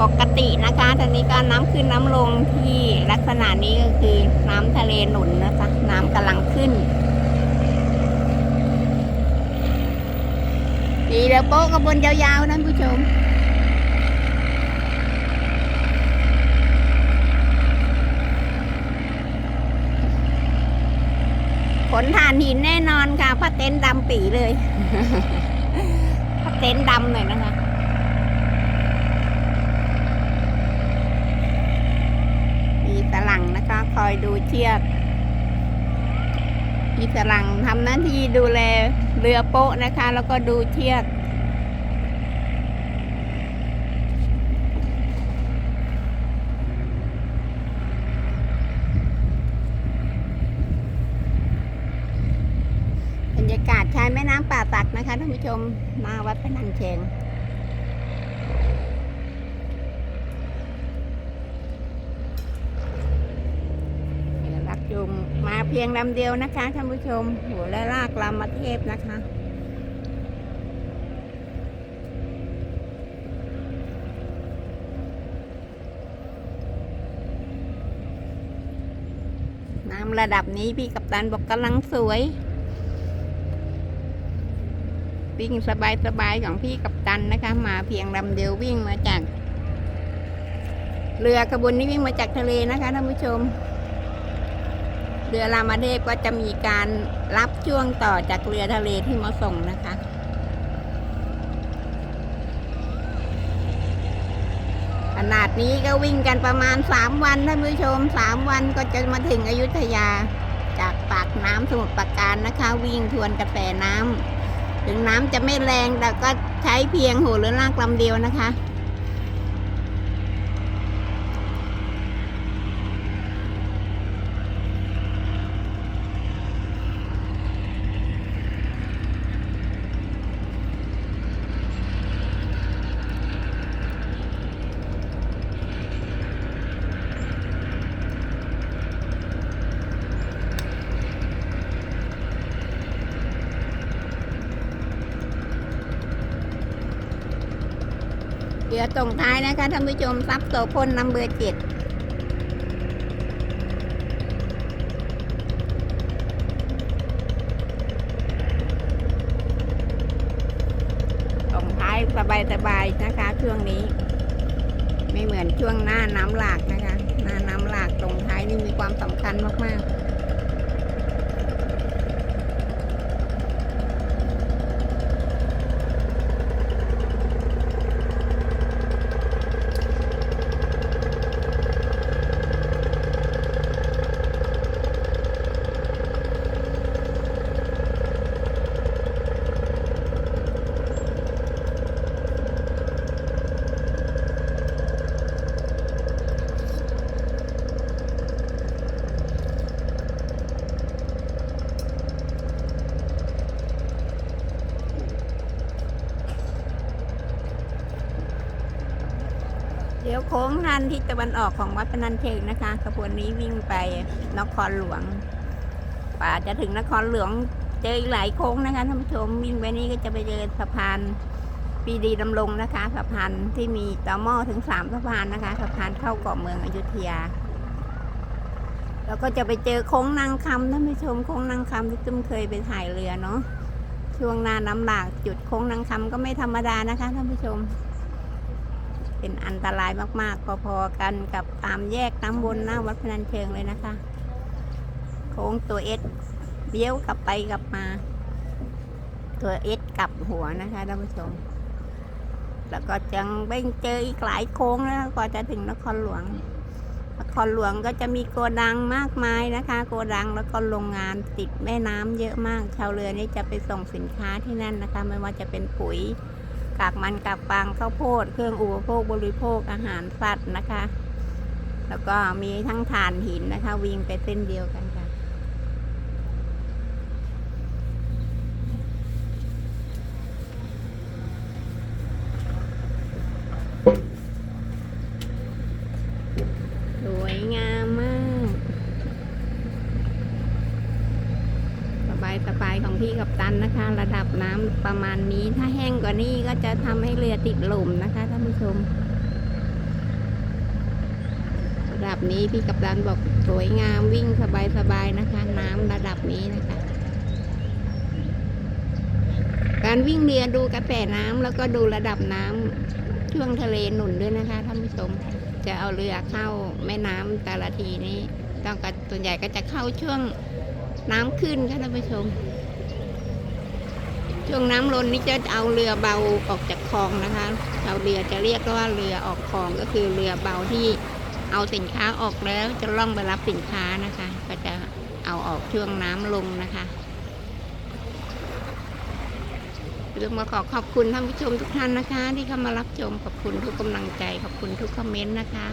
ปกตินะคะทางนี้ก็น้ำขึ้นน้ำลงที่ลักษณะนี้ก็คือน้ำทะเลหนุนนะคะน้ำกำลังขึ้นดีแล้วโป๊ะกระบวนยาวๆนั่นผู้ชมขนฐานหินแน่นอนค่ะผ้าเต็นท์ดำปีเลยผ้าเต็นท์ดำหน่อยนะคะ สลังนะคะ คอยดูเชือกมีสลังทำหน้าที่ดูแลเรือโป๊ะนะคะ แล้วก็ดูเชือกบรรยากาศชายแม่น้ำป่าตักนะคะท่านผู้ชมมาวัดพนัญเชง รักจุมมาเพียงลำเดียวนะคะท่านผู้ชมหัวและลากลำมาเทพนะคะน้ำระดับนี้พี่กัปตันบอกกำลังสวยวิ่งสบายๆของพี่กัปตันนะคะ มาเพียงลำเดียววิ่งมาจาก เรือกระบวนนี้วิ่งมาจากทะเลนะคะท่านผู้ชม เรือรามาเทพก็จะมีการรับช่วงต่อจากเรือทะเลที่มาส่งนะคะขนาดนี้ก็วิ่งกันประมาณสามวันท่านผู้ชมสามวันก็จะมาถึงอยุธยา จากปากน้ำสมุทรปราการนะคะ วิ่งทวนกระแสน้ำถึงน้ำจะไม่แรงแต่ก็ใช้เพียงหัวเรือลากลำเดียวนะคะ เรือตรงท้ายนะคะท่านผู้ชมซับโสพลนำเบอร์เจ็ดตรงท้ายสบายๆนะคะ ช่วงนี้ ไม่เหมือนช่วงหน้าน้ำหลากนะคะ หน้าน้ำหลากตรงท้ายนี่มีความสำคัญมากๆ เดี๋ยวโค้งทันที่ตะวันออกของวัดพนัญเชิงนะคะ ขบวนนี้วิ่งไปนครหลวงกว่าจะถึงนครหลวงเจออีกหลายโค้งนะคะท่านผู้ชมวิ่งไปนี้ก็จะไปเจอสะพานปีดีดำรงนะคะสะพานที่มีต่อหม้อถึงสามสะพานนะคะสะพานเข้าเกาะเมืองอยุธยา แล้วก็จะไปเจอโค้งนางคำท่านผู้ชมโค้งนางคำที่ตุ้มเคยไปถ่ายเรือเนาะช่วงหน้าน้ำหลากจุดโค้งนางคำก็ไม่ธรรมดานะคะท่านผู้ชม เป็นอันตรายมาก ๆ พอๆกันกับตามแยกน้ำบนหน้าวัดพนัญเชิงเลยนะคะ โค้งตัวเอสเบี้ยวกลับไปกลับมา ตัวเอสกลับหัวนะคะท่านผู้ชม แล้วก็จังเบ่งเจออีกหลายโค้งแล้วกว่าจะถึงนครหลวงนครหลวงก็จะมีโกดังมากมายนะคะ โกดังแล้วก็โรงงานติดแม่น้ำเยอะมาก ชาวเรือนี่จะไปส่งสินค้าที่นั่นนะคะ ไม่ว่าจะเป็นปุ๋ย กากมันกากฟางข้าวโพด เครื่องอุปโภคบริโภคอาหารสัตว์นะคะ แล้วก็มีทั้งถ่านหินนะคะ วิ่งไปเส้นเดียวกันค่ะ สวยงามมาก สบายสบายๆของ พี่กับตั นะคะ ระดับน้ำประมาณนี้ ถ้าแห้งกว่านี้ก็จะทำให้เรือติดลมนะคะท่านผู้ชม ระดับนี้พี่กับตันบอกสวยงามวิ่งสบายๆนะคะ น้ำระดับนี้นะคะ การวิ่งเรือดูกระแสน้ำแล้วก็ดูระดับน้ำช่วงทะเลหนุนด้วยนะคะท่านผู้ชม จะเอาเรือเข้าแม่น้ำแต่ละทีนี้ต้องกส่วนใหญ่ก็จะเข้าช่วงน้ำขึ้นค่ะท่านผู้ชม ช่วงน้ำลนนี่จะเอาเรือเบาออกจากคลองนะคะชาวเรือจะเรียกว่าเรือออกคลองก็คือเรือเบาที่เอาสินค้าออกแล้วจะล่องไปรับสินค้านะคะ ก็จะเอาออกช่วงน้ำลงนะคะต้องมาขอขอบคุณท่านผู้ชมทุกท่านนะคะ ที่เข้ามารับชมขอบคุณทุกกำลังใจ ขอบคุณทุกคอมเมนต์นะคะ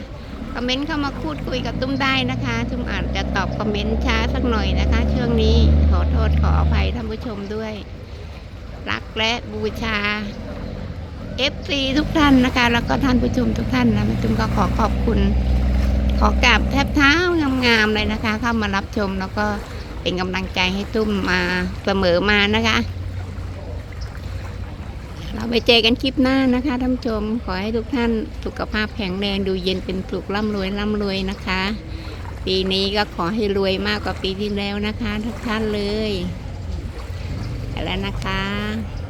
คอมเมนต์เข้ามาพูดคุยกับตุ้มได้นะคะตุ้มอาจจะตอบคอมเมนต์ช้าสักหน่อยนะคะ ช่วงนี้ขอโทษขออภัยท่านผู้ชมด้วย รักและบูชา FC ทุกท่านนะคะ แล้วก็ท่านผู้ชมทุกท่านนะตุ้มก็ขอขอบคุณ ขอกราบแทบเท้างามๆเลยนะคะ เข้ามารับชมแล้วก็เป็นกำลังใจให้ตุ้มมาเสมอมานะคะ เราไปเจอกันคลิปหน้านะคะท่านผู้ชมขอให้ทุกท่านสุขภาพแข็งแรงดูเย็นเป็นสุขร่ำรวยร่ำรวยนะคะ ปีนี้ก็ขอให้รวยมากกว่าปีที่แล้วนะคะ ทุกท่านเลย แล้วนะคะ